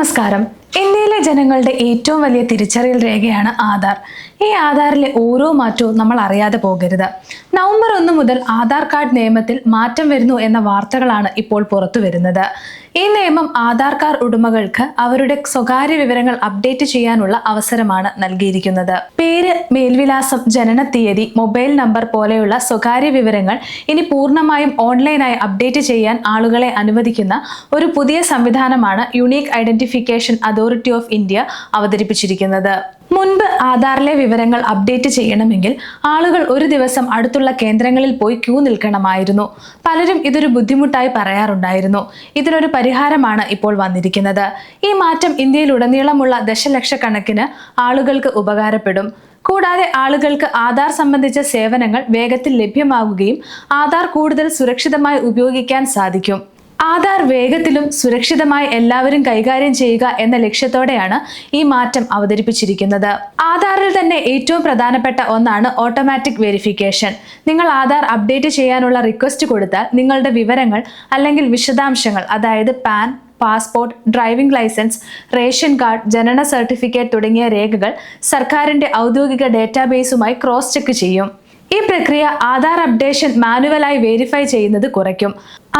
നമസ്കാരം. ഇന്ത്യയിലെ ജനങ്ങളുടെ ഏറ്റവും വലിയ തിരിച്ചറിയൽ രേഖയാണ് ആധാർ. ഈ ആധാറിലെ ഓരോ മാറ്റവും നമ്മൾ അറിയാതെ പോകരുത്. നവംബർ ഒന്ന് മുതൽ ആധാർ കാർഡ് നിയമത്തിൽ മാറ്റം വരുന്നു എന്ന വാർത്തകളാണ് ഇപ്പോൾ പുറത്തു വരുന്നത്. ഈ നിയമം ആധാർ കാർഡ് ഉടമകൾക്ക് അവരുടെ സ്വകാര്യ വിവരങ്ങൾ അപ്ഡേറ്റ് ചെയ്യാനുള്ള അവസരമാണ് നൽകിയിരിക്കുന്നത്. പേര് മേൽവിലാസം ജനന തീയതി മൊബൈൽ നമ്പർ പോലെയുള്ള സ്വകാര്യ വിവരങ്ങൾ ഇനി പൂർണമായും ഓൺലൈനായി അപ്ഡേറ്റ് ചെയ്യാൻ ആളുകളെ അനുവദിക്കുന്ന ഒരു പുതിയ സംവിധാനമാണ് unique identification authority of India അവതരിപ്പിച്ചിരിക്കുന്നത്. മുൻപ് ആധാറിലെ വിവരങ്ങൾ അപ്ഡേറ്റ് ചെയ്യണമെങ്കിൽ ആളുകൾ ഒരു ദിവസം അടുത്തുള്ള കേന്ദ്രങ്ങളിൽ പോയി ക്യൂ നിൽക്കണമായിരുന്നു. പലരും ഇതൊരു ബുദ്ധിമുട്ടായി പറയാറുണ്ടായിരുന്നു. ഇതിനൊരു പരിഹാരമാണ് ഇപ്പോൾ വന്നിരിക്കുന്നത്. ഈ മാറ്റം ഇന്ത്യയിലുടനീളമുള്ള ദശലക്ഷക്കണക്കിന് ആളുകൾക്ക് ഉപകാരപ്പെടും. കൂടാതെ ആളുകൾക്ക് ആധാർ സംബന്ധിച്ച സേവനങ്ങൾ വേഗത്തിൽ ലഭ്യമാകുകയും ആധാർ കൂടുതൽ സുരക്ഷിതമായി ഉപയോഗിക്കാൻ സാധിക്കും. ആധാർ വേഗത്തിലും സുരക്ഷിതമായി എല്ലാവരും കൈകാര്യം ചെയ്യുക എന്ന ലക്ഷ്യത്തോടെയാണ് ഈ മാറ്റം അവതരിപ്പിച്ചിരിക്കുന്നത്. ആധാറിൽ തന്നെ ഏറ്റവും പ്രധാനപ്പെട്ട ഒന്നാണ് ഓട്ടോമാറ്റിക് വെരിഫിക്കേഷൻ. നിങ്ങൾ ആധാർ അപ്ഡേറ്റ് ചെയ്യാനുള്ള റിക്വസ്റ്റ് കൊടുത്താൽ നിങ്ങളുടെ വിവരങ്ങൾ അല്ലെങ്കിൽ വിശദാംശങ്ങൾ അതായത് PAN passport driving licence ration card ജനന സർട്ടിഫിക്കറ്റ് തുടങ്ങിയ രേഖകൾ സർക്കാരിന്റെ ഔദ്യോഗിക ഡാറ്റാബേസുമായി ക്രോസ് ചെക്ക് ചെയ്യും. ഈ പ്രക്രിയ ആധാർ അപ്ഡേഷൻ മാനുവലായി വെരിഫൈ ചെയ്യുന്നത് കുറയ്ക്കും.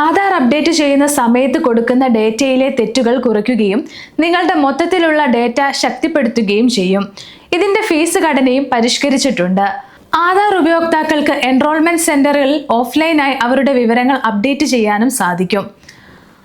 ആധാർ അപ്ഡേറ്റ് ചെയ്യുന്ന സമയത്ത് കൊടുക്കുന്ന ഡേറ്റയിലെ തെറ്റുകൾ കുറയ്ക്കുകയും നിങ്ങളുടെ മൊത്തത്തിലുള്ള ഡേറ്റ ശക്തിപ്പെടുത്തുകയും ചെയ്യും. ഇതിന്റെ ഫീസ് ഘടനയും പരിഷ്കരിച്ചിട്ടുണ്ട്. ആധാർ ഉപയോക്താക്കൾക്ക് എൻറോൾമെന്റ് സെന്ററിൽ ഓഫ്ലൈനായി അവരുടെ വിവരങ്ങൾ അപ്ഡേറ്റ് ചെയ്യാനും സാധിക്കും.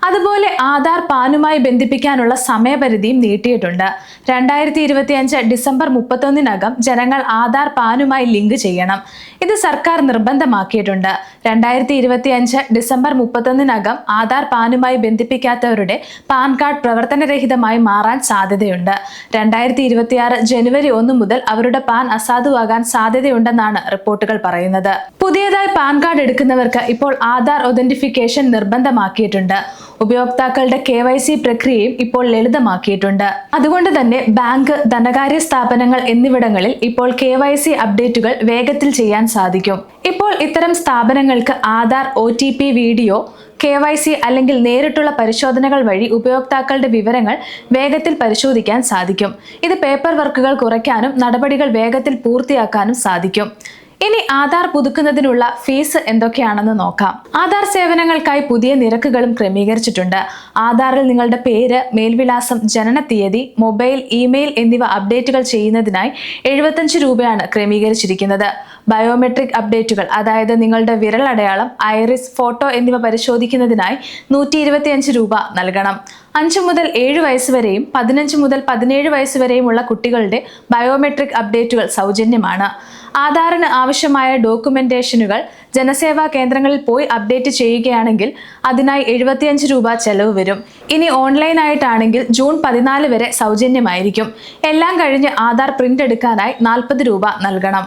അതുപോലെ ആധാർ പാനുമായി ബന്ധിപ്പിക്കാനുള്ള സമയപരിധിയും നീട്ടിയിട്ടുണ്ട്. രണ്ടായിരത്തി ഇരുപത്തി അഞ്ച് ഡിസംബർ മുപ്പത്തൊന്നിനകം ജനങ്ങൾ ആധാർ പാനുമായി ലിങ്ക് ചെയ്യണം. ഇത് സർക്കാർ നിർബന്ധമാക്കിയിട്ടുണ്ട്. രണ്ടായിരത്തി ഇരുപത്തി അഞ്ച് ഡിസംബർ മുപ്പത്തൊന്നിനകം ആധാർ പാനുമായി ബന്ധിപ്പിക്കാത്തവരുടെ പാൻ കാർഡ് പ്രവർത്തനരഹിതമായി മാറാൻ സാധ്യതയുണ്ട്. രണ്ടായിരത്തി ഇരുപത്തിയാറ് ജനുവരി ഒന്ന് മുതൽ അവരുടെ പാൻ അസാധുവാകാൻ സാധ്യതയുണ്ടെന്നാണ് റിപ്പോർട്ടുകൾ പറയുന്നത്. പുതിയതായി പാൻ കാർഡ് എടുക്കുന്നവർക്ക് ഇപ്പോൾ ആധാർ ഒതന്റിഫിക്കേഷൻ നിർബന്ധമാക്കിയിട്ടുണ്ട്. ഉപയോക്താക്കളുടെ കെ വൈ സി പ്രക്രിയയും ഇപ്പോൾ ലളിതമാക്കിയിട്ടുണ്ട്. അതുകൊണ്ട് തന്നെ ബാങ്ക് ധനകാര്യ സ്ഥാപനങ്ങൾ എന്നിവിടങ്ങളിൽ ഇപ്പോൾ കെ വൈ സി അപ്ഡേറ്റുകൾ വേഗത്തിൽ ചെയ്യാൻ സാധിക്കും. ഇപ്പോൾ ഇത്തരം സ്ഥാപനങ്ങൾക്ക് ആധാർ ഒ വീഡിയോ കെ വൈ സി അല്ലെങ്കിൽ നേരിട്ടുള്ള പരിശോധനകൾ വഴി ഉപയോക്താക്കളുടെ വിവരങ്ങൾ വേഗത്തിൽ പരിശോധിക്കാൻ സാധിക്കും. ഇത് പേപ്പർ വർക്കുകൾ കുറയ്ക്കാനും നടപടികൾ വേഗത്തിൽ പൂർത്തിയാക്കാനും സാധിക്കും. ഇനി ആധാർ പുതുക്കുന്നതിനുള്ള ഫീസ് എന്തൊക്കെയാണെന്ന് നോക്കാം. ആധാർ സേവനങ്ങൾക്കായി പുതിയ നിരക്കുകളും ക്രമീകരിച്ചിട്ടുണ്ട്. ആധാറിൽ നിങ്ങളുടെ പേര് മേൽവിലാസം ജനന തീയതി മൊബൈൽ ഇമെയിൽ എന്നിവ അപ്ഡേറ്റുകൾ ചെയ്യുന്നതിനായി എഴുപത്തഞ്ച് രൂപയാണ് ക്രമീകരിച്ചിരിക്കുന്നത്. ബയോമെട്രിക് അപ്ഡേറ്റുകൾ അതായത് നിങ്ങളുടെ വിരലടയാളം ഐറിസ് ഫോട്ടോ എന്നിവ പരിശോധിക്കുന്നതിനായി നൂറ്റി രൂപ നൽകണം. അഞ്ച് മുതൽ ഏഴ് വയസ്സ് വരെയും പതിനഞ്ച് മുതൽ പതിനേഴ് വയസ്സ് വരെയുമുള്ള കുട്ടികളുടെ ബയോമെട്രിക് അപ്ഡേറ്റുകൾ സൗജന്യമാണ്. ആധാറിന് ആവശ്യമായ ഡോക്യുമെന്റേഷനുകൾ ജനസേവാ കേന്ദ്രങ്ങളിൽ പോയി അപ്ഡേറ്റ് ചെയ്യുകയാണെങ്കിൽ അതിനായി എഴുപത്തിയഞ്ച് രൂപ ചെലവ് വരും. ഇനി ഓൺലൈനായിട്ടാണെങ്കിൽ ജൂൺ പതിനാല് വരെ സൗജന്യമായിരിക്കും. എല്ലാം കഴിഞ്ഞ് ആധാർ പ്രിന്റ് എടുക്കാനായി നാൽപ്പത് രൂപ നൽകണം.